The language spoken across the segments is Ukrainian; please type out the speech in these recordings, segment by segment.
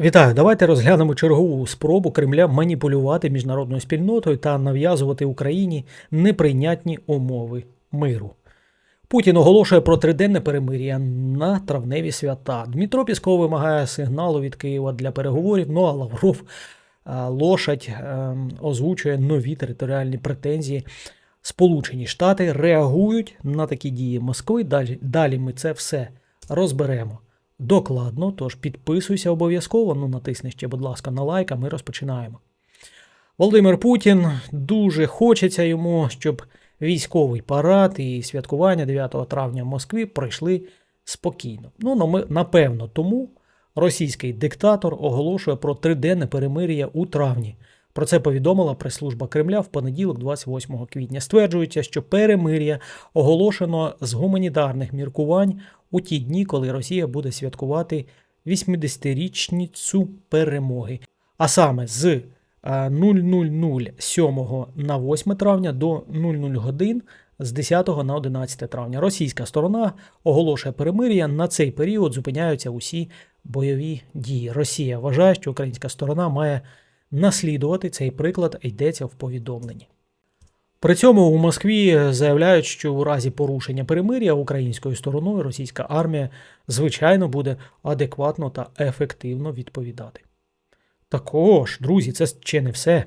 Вітаю, давайте розглянемо чергову спробу Кремля маніпулювати міжнародною спільнотою та нав'язувати Україні неприйнятні умови миру. Путін оголошує про триденне перемир'я на травневі свята. Дмитро Пісков вимагає сигналу від Києва для переговорів. Ну а Лавров а, лошадь е, озвучує нові територіальні претензії. Сполучені Штати реагують на такі дії Москви. Далі, далі ми це все розберемо докладно. Тож підписуйся обов'язково. Ну натисни ще, будь ласка, на лайк, а ми розпочинаємо. Володимир Путін дуже хочеться йому, щоб військовий парад і святкування 9 травня в Москві пройшли спокійно. Ну, напевно, тому російський диктатор оголошує про триденне перемир'я у травні. Про це повідомила прес-служба Кремля в понеділок, 28 квітня. Стверджується, що перемир'я оголошено з гуманітарних міркувань у ті дні, коли Росія буде святкувати 80-річницю перемоги. А саме з е, 00.00 7 на 8 травня до 00 годин з 10 на 11 травня. Російська сторона оголошує перемир'я. На цей період зупиняються усі бойові дії. Росія вважає, що українська сторона має наслідувати цей приклад, йдеться в повідомленні. При цьому у Москві заявляють, що у разі порушення перемир'я українською стороною російська армія, звичайно, буде адекватно та ефективно відповідати. Також, друзі, це ще не все.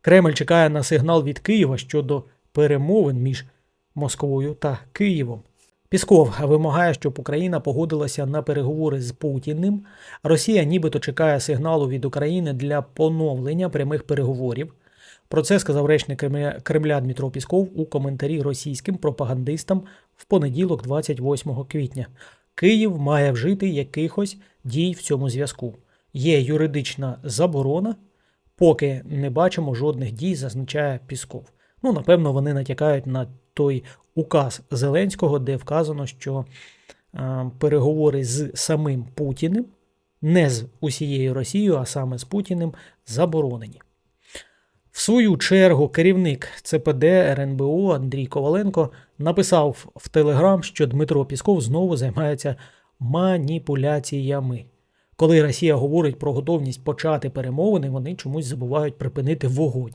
Кремль чекає на сигнал від Києва щодо перемовин між Москвою та Києвом. Пісков вимагає, щоб Україна погодилася на переговори з Путіним. Росія нібито чекає сигналу від України для поновлення прямих переговорів. Про це сказав речник Кремля- Дмитро Пісков у коментарі російським пропагандистам в понеділок, 28 квітня. Київ має вжити якихось дій в цьому зв'язку. Є юридична заборона, поки не бачимо жодних дій, зазначає Пісков. Ну, напевно, вони натякають на той указ Зеленського, де вказано, що е, переговори з самим Путіним, не з усією Росією, а саме з Путіним, заборонені. В свою чергу керівник ЦПД РНБО Андрій Коваленко написав в Телеграм, що Дмитро Пісков знову займається маніпуляціями. Коли Росія говорить про готовність почати перемовини, вони чомусь забувають припинити вогонь.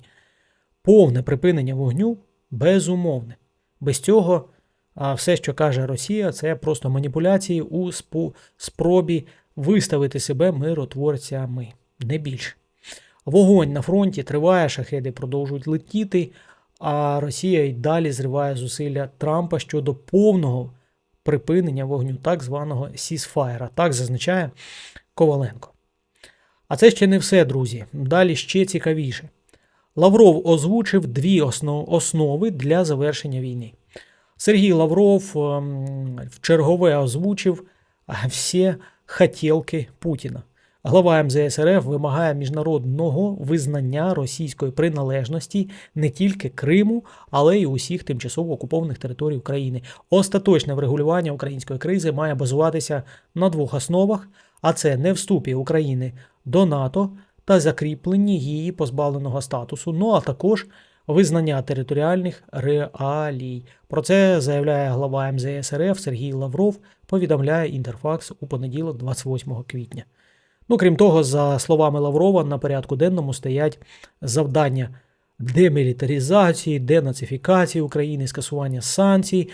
Повне припинення вогню безумовне. Без цього все, що каже Росія, це просто маніпуляції у спробі виставити себе миротворцями, не більше. Вогонь на фронті триває, шахеди продовжують летіти, а Росія й далі зриває зусилля Трампа щодо повного припинення вогню, так званого сісфайра. Так зазначає Коваленко. А це ще не все, друзі. Далі ще цікавіше. Лавров озвучив дві основ- основи для завершення війни. Сергій Лавров ем, в чергове озвучив всі хотілки Путіна. Глава МЗС РФ вимагає міжнародного визнання російської приналежності не тільки Криму, але й усіх тимчасово окупованих територій України. Остаточне врегулювання української кризи має базуватися на двох основах: а це не вступі України до НАТО та закріпленні її позбавленого статусу, ну а також визнання територіальних реалій. Про це заявляє глава МЗС РФ Сергій Лавров, повідомляє Інтерфакс у понеділок, 28 квітня. Ну, крім того, за словами Лаврова, на порядку денному стоять завдання демілітаризації, денацифікації України, скасування санкцій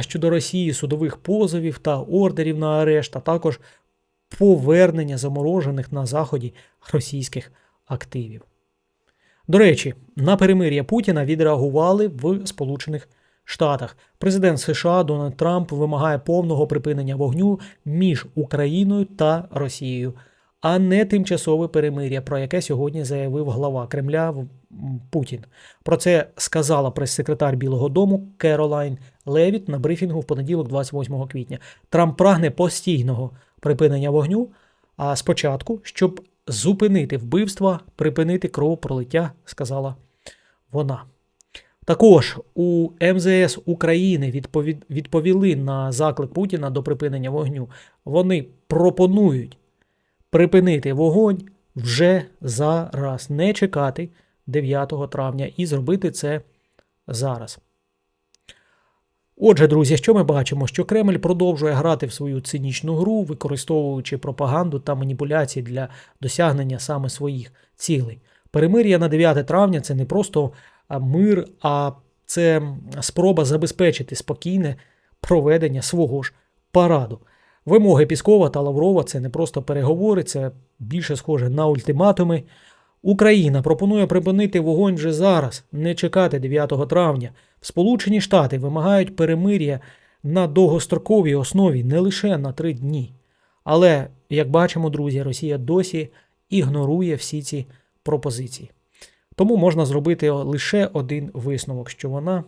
щодо Росії, судових позовів та ордерів на арешт, а також повернення заморожених на Заході російських активів. До речі, на перемир'я Путіна відреагували в Сполучених Штатах. Президент США Дональд Трамп вимагає повного припинення вогню між Україною та Росією, а не тимчасове перемир'я, про яке сьогодні заявив глава Кремля Путін. Про це сказала прес-секретар Білого Дому Керолайн Левіт на брифінгу в понеділок, 28 квітня. Трамп прагне постійного припинення вогню, а спочатку, щоб зупинити вбивства, припинити кровопролиття, сказала вона. Також у МЗС України відповід- відповіли на заклик Путіна до припинення вогню. Вони пропонують припинити вогонь вже зараз, не чекати 9 травня і зробити це зараз. Отже, друзі, що ми бачимо? Що Кремль продовжує грати в свою цинічну гру, використовуючи пропаганду та маніпуляції для досягнення саме своїх цілей. Перемир'я на 9 травня це не просто мир, а це спроба забезпечити спокійне проведення свого ж параду. Вимоги Піскова та Лаврова це не просто переговори, це більше схоже на ультиматуми. Україна пропонує припинити вогонь вже зараз, не чекати 9 травня. Сполучені Штати вимагають перемир'я на довгостроковій основі не лише на три дні. Але, як бачимо, друзі, Росія досі ігнорує всі ці пропозиції. Тому можна зробити лише один висновок, що вона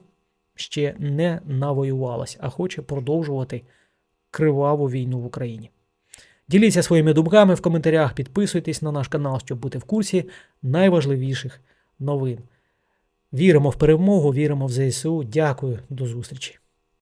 ще не навоювалась, а хоче продовжувати криваву війну в Україні. Діліться своїми думками в коментарях, підписуйтесь на наш канал, щоб бути в курсі найважливіших новин. Віримо в перемогу, віримо в ЗСУ. Дякую, до зустрічі.